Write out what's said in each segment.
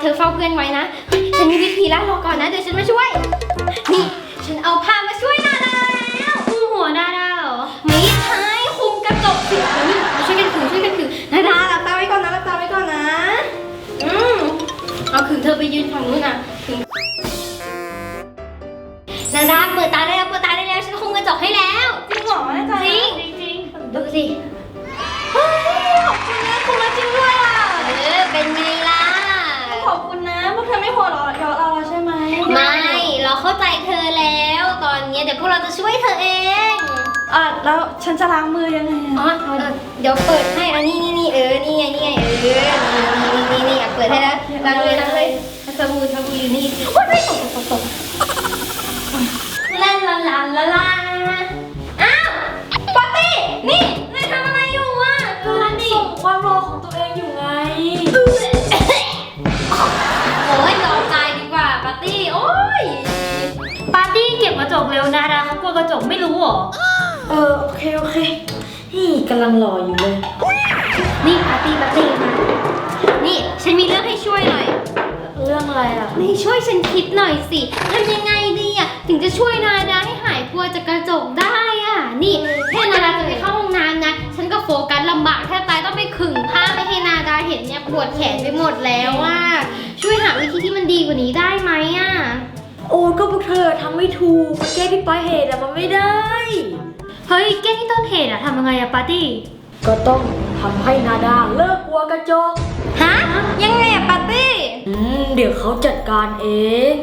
เธอเฝ้าเพื่อนไว้นะเฮ้ยฉันมีวิธีแล้วรอก่อนนะเดี๋ยวฉันมาช่วย นี่ ฉันเอาผ้ามาช่วยนาดาแล้วคู่หัวหน้าดาวเหรอไม่ใช่คุมกระจกสิเดี๋ยวนี่มาช่วยกันถือช่วยกันถือนาดาหลับตาไว้ก่อนนะหลับตาไว้ก่อนนะ อืมเอาขึงเธอไปยืนฝั่งนู้นอะขึงนาดาเปิดตาได้แล้วเปิดตาได้แล้วฉันคุมกระจกให้แล้ว จริงเหรอแม่ใจจริงจริงดูสิ วกเธอไม่หัวเราะเยาะเราแล้วใช่ไหมไม่ เราเข้าใจเธอแล้ว ตอนเนี้ยเดี๋ยวพวกเราจะช่วยเธอเองอะแล้วฉันจะล้างมือยังไงอ๋อะอเออเดี๋ยวเปิดให้อันนี้นี่นี่เออ นี่ไง นี่ไง เออ นี่นี่นี่นี่อะเปิดให้แล้วล้างเลยล้างเลยสบู่สบู่อยู่นี่โอ๊ยไม่ตกตกตกลาลาลาลาลาอ้าวปาร์ตี้นี่ ระจกไม่รู้เหรอ เออโอเคโอเคนี่กำลังรออยู่เลย นี่ปาร์ตี้ปาร์ตี้มา นี่ฉันมีเรื่องให้ช่วยหน่อย เรื่องอะไรอะ นี่ช่วยฉันคิดหน่อยสิทำยังไงดีอะถึงจะช่วยนาดาให้หายกลัวจากกระจกได้อะ นี่แค่นาดาจะไปเข้าห้องน้ำนะ ฉันก็โฟกัสลำบากแทบตายต้องไปขึงผ้าไม่ให้นาดาเห็นเนี่ยปวดแขนไปหมดแล้วอะ ช่วยหาวิธีที่มันดีกว่านี้ได้ไหมอะ โอ้ก็พวกเธอทำไม่ถูกมันแก้ที่ปลายเหตุอะมันไม่ได้ เฮ้ยแก้ที่ต้นเหตุอะทำยังไงอะปาร์ตี้ ก็ต้องทำให้นาดาเลิกกลัวกระจกฮะยังไงอะปาร์ตี้ อืมเดี๋ยวเขาจัดการเอง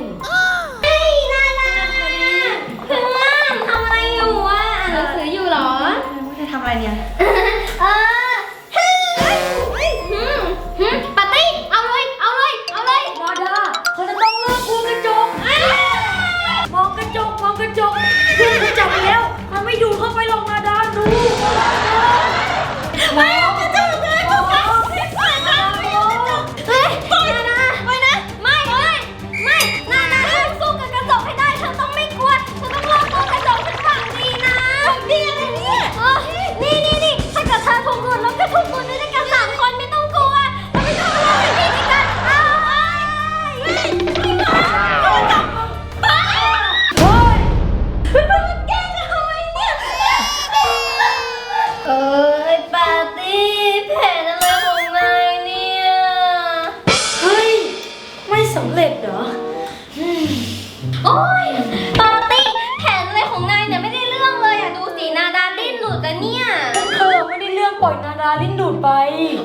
ดาดิ้นหลุดแล้วเนี่ย เธอไม่ได้เรื่องปล่อยนาดาลิ้นดูดไป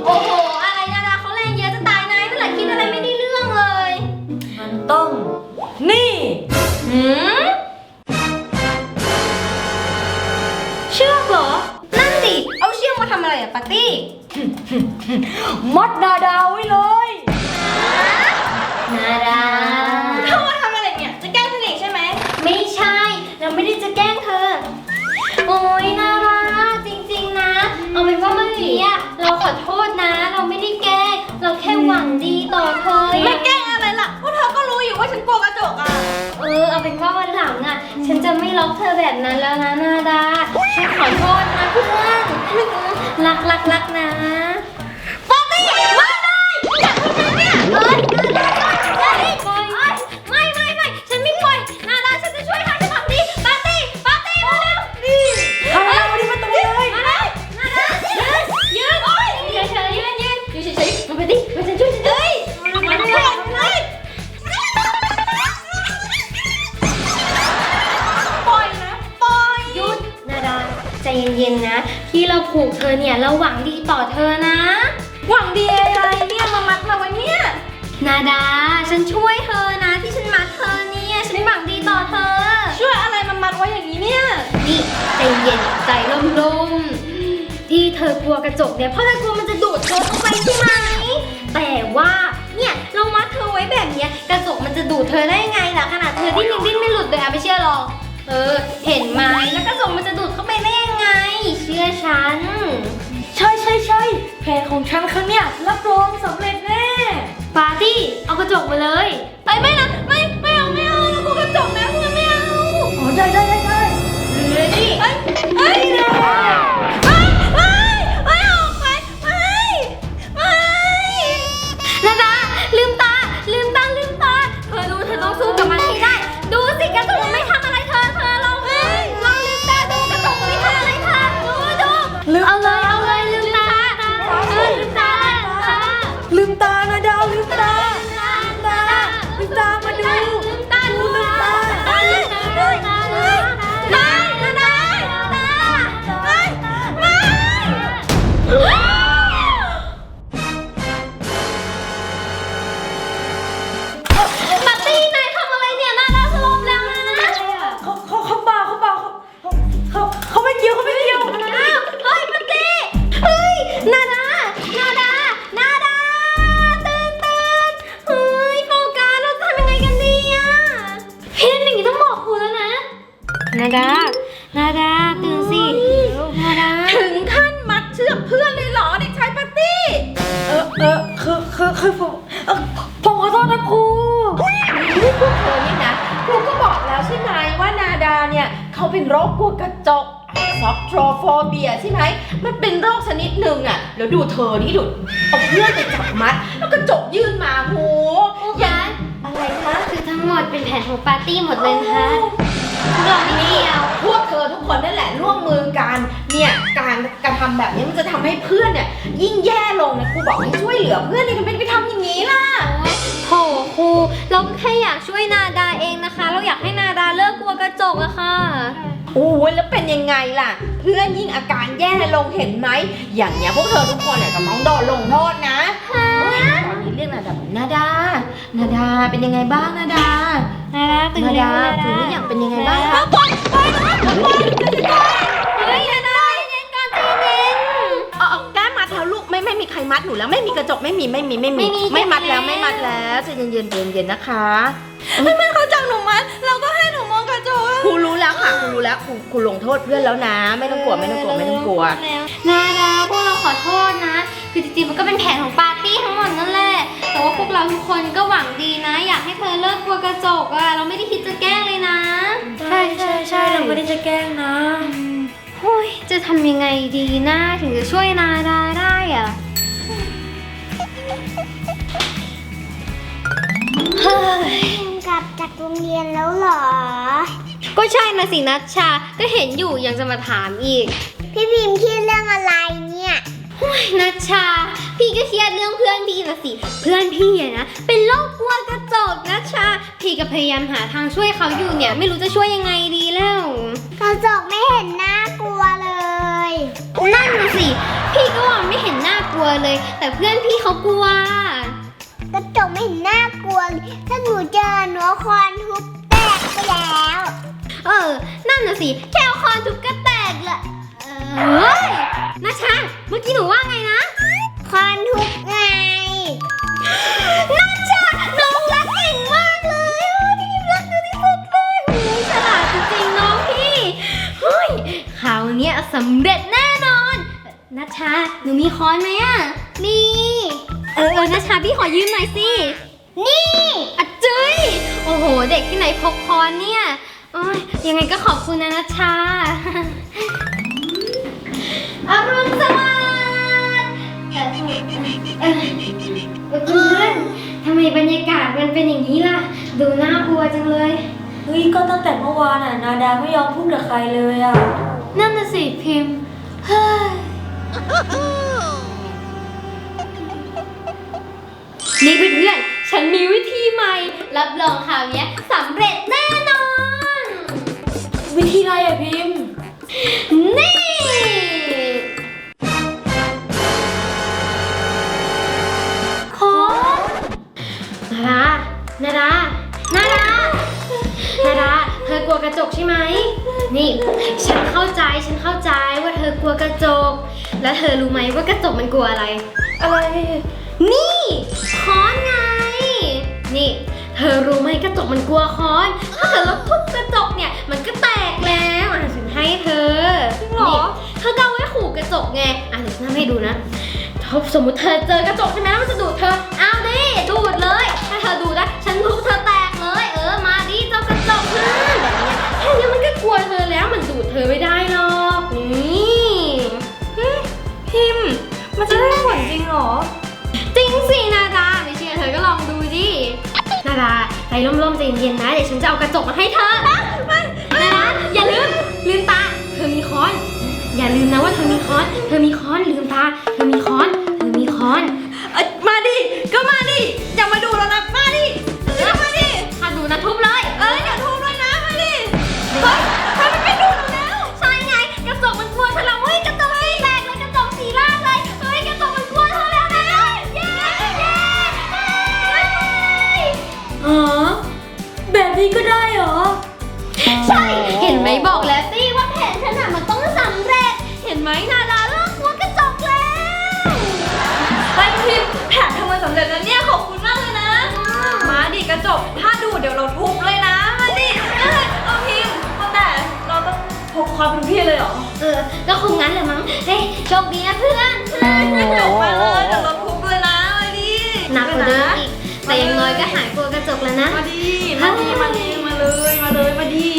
โอ้โห อะไรนาดาเขาแรงเยอะจะตายนายเมื่อไหร่คิดอะไรไม่ได้เรื่องเลยมันต้อง นี่ หืมเชือกเหรอ นั่นดิ เอาเชือกมาทำอะไรอะปาร์ตี้ มัดนาดาไว้เลย ไม่ล็อกเธอแบบนั้นแล้วนะนาดาฉันขอโทษนะเพื่อนรักรักรักนะ เย็นๆนะ ที่เราผูกเธอเนี่ยเราหวังดีต่อเธอนะ หวังดีอะไรเนี่ยมามัดเราไว้เนี่ย นาดา ฉันช่วยเธอนะ ที่ฉันมัดเธอเนี่ยฉันหวังดีต่อเธอ ช่วยอะไรมามัดไว้อย่างนี้เนี่ยนนี่ใจเย็นใจร่มๆที่เธอกลัวกระจกเนี่ยเพราะเธอกลัวมันจะดูดเธอเข้าไปใช่ไหมแต่ว่าเนี่ยเรามัดเธอไว้แบบเนี้ยกระจกมันจะดูดเธอได้ไงล่ะขนาดเธอดิ้นยังดิ้นไม่หลุดเลยอะไม่เชื่อลองเออ เห็นไหมแล้วกระจกมันจะดูดเข้าไปได้ยังไง เชื่อฉัน ใช่ใช่ใช่แผนของฉันครั้งเนี้ยรับรองสำเร็จแน่ ปาร์ตี้ เอากระจกมาเลย คือคือคือผมเอ่อผมขอโทษนะครูนี่พวกเธอนี่นะครูก็บอกแล้วใช่ไหมว่านาดาเนี่ย เขาเป็นโรคกลัวกระจกซอฟโทรโฟเบียใช่ไหม มันเป็นโรคชนิดหนึ่งอะแล้วดูเธอนี่ดูเอาเพื่อนไปจับมัด แล้วกระจกยื่นมาโหอย่างอะไรคะ คือทั้งหมดเป็นแผนของปาร์ตี้หมดเลยนะคะ เราไม่เกี่ยวพวกเธอทุกคนนั่นแหละร่วมมือกันเนี่ยการกระทำแบบนี้มันจะทำให้เพื่อนเนี่ยยิ่งแย่ลงนะครูบอกให้ช่วยเหลือเพื่อนนี่ทำไมไปทำอย่างนี้ล่ะ โถครูเราแค่อยากช่วยนาดาเองนะคะ เราอยากให้นาดาเลิกกลัวกระจกอะค่ะ โอ้ยแล้วเป็นยังไงล่ะ เพื่อนยิ่งอาการแย่ลงเห็นไหม อย่างเนี้ยพวกเธอทุกคนเนี่ยจะต้องโดนลงโทษนะโอ๊ยตอนนี้เรียกนาดานาดา นาดาเป็นยังไงบ้างนาดา นาดาตื่นนาแล้ดาวนาถึดางหรือยังเป็นยังไงบ้างคะปล่อยปล่อยนะปล่อยปล่อยเฮ้ยนาดาใจเย็นก่อนใจเย็น เอาเอาแก้มัดแล้วลูกไม่ไม่มีใครมัดหนูแล้วไม่มีกระจกไม่มีไม่มีไม่มีไม่มีไม่มัดแล้วเก็บแล้วไม่มัดแล้วใจเย็นๆใจเย็นๆนะคะไม่เขาจับหนูมัดเราก็ให้หนูมองกระจกครูรู้แล้วค่ะครูรู้แล้วครูครูลงโทษเพื่อนแล้วนะ ไม่ต้องกลัวไม่ต้องกลัวไม่ต้องกลัว นาดาพวกเราขอโทษนะ คือจริงๆมันก็เป็นแผนของปาร์ตี้ทั้งหมดนั่นแหละแต่ ว่าพวกเราทุกคนก็หวังดีนะ อยากให้เธอเลิกกลัวกระจกอะเราไม่ได้คิดจะแกล้งเลยนะ ใช่ใช่ใช่เราไม่ได้จะแกล้งนะโอ้ยจะทำยังไงดีนะถึงจะช่วยนาดาได้อะเฮ้ยกลับจากโรงเรียนแล้วเหรอ ก็ใช่นะสินัชชา ก็เห็นอยู่ยังจะมาถามอีก พี่พิมพ์คิดเรื่องอะไรเนี่ยนัชชา พี่ก็เครียดเรื่องเพื่อนพี่นะสิ เพื่อนพี่อะนะเป็นโรคกลัวกระจกนัชชา พี่ก็พยายามหาทางช่วยเขาอยู่เนี่ย ไม่รู้จะช่วยยังไงดีแล้ว กระจกไม่เห็นน่ากลัวเลย นั่นน่ะสิ พี่ก็ว่าไม่เห็นน่ากลัวเลย แต่เพื่อนพี่เขากลัว กระจกไม่เห็นน่ากลัวเลยถ้าหนูเจอหนูเอาคอนทุบแตกไปแล้ว เออ นั่นน่ะสิ แค่เอาคอนทุบก็แตกละเออเฮ้ยนัชชา เมื่อกี้หนูว่าไงนะ ค้อนไหมอะนี่เออเออนัชชาพี่ขอยืมหน่อยสิ นี่อะจุ้ยโอ้โห เด็กที่ไหนพกค้อนเนี่ยโอ้ยยังไงก็ขอบคุณนะนัชชา อรุณสวัสดิ์เอ่อเอ่อเอ่อเพื่อนทำไมบรรยากาศมันเป็นอย่างนี้ล่ะ ดูน่ากลัวจังเลย เฮ้ยก็ตั้งแต่เมื่อวานอะ นาดาไม่ยอมพูดกับใครเลยอะ นั่นน่ะสิพิมพ์เฮ้ย นี่เพื่อนๆ ฉันมีวิธีใหม่ รับรองคราวเนี้ยสำเร็จแน่นอน วิธีอะไรอะพิมพ์ นี่โค้ดนาดา นาดา นาดา นาดา เธอกลัวกระจกใช่ไหม นี่ ฉันเข้าใจ ฉันเข้าใจว่าเธอกลัวกระจก แล้วเธอรู้ไหมว่ากระจกมันกลัวอะไร อะไร นี่ค้อนไง นี่ เธอรู้ไหมกระจกมันกลัวค้อน ถ้าเกิดเราทุบกระจกเนี่ยมันก็แตกแล้วอะฉันให้เธอจริงเหรอ นี่เธอก็เอาไว้ขู่กระจกไงอะเดี๋ยวฉันทำให้ดูนะถ้าสมมติเธอเจอกระจกใช่ไหมแล้วมันจะดูดเธอ เอาดิดูดเลย ถ้าเธอดูดนะฉันทุบเธอ นาดาใจร่มๆใจเย็นๆนะ เดี๋ยวฉันจะเอากระจกมาให้เธอนาดาอย่าลืมลืมตา เธอมีค้อน อย่าลืมนะว่าเธอมีค้อน เธอมีค้อนลืมตา เธอมีค้อน เธอมีค้อนเอ้ยมาดิ ก็มาดิ อย่ามาดูแล้วนะ มาดิก็มาดิ ถ้าดูนะทุบเลย เอ้ยอย่าทุบเลยนะ มาดิเฮ้ย ความเป็นพี่เลยเหรอเออ ก็คงงั้นแหละมั้ง เฮ้ย โชคดีนะเพื่อนจบมาเลยเดี๋ยวเราทุบเลยนะมาดิหนักกว่าเดิมอีก แต่อยังน้อยก็หายกลัวกระจกแล้วนะ มาดิมาดิมาดิมาเลยมาเลยมาดิ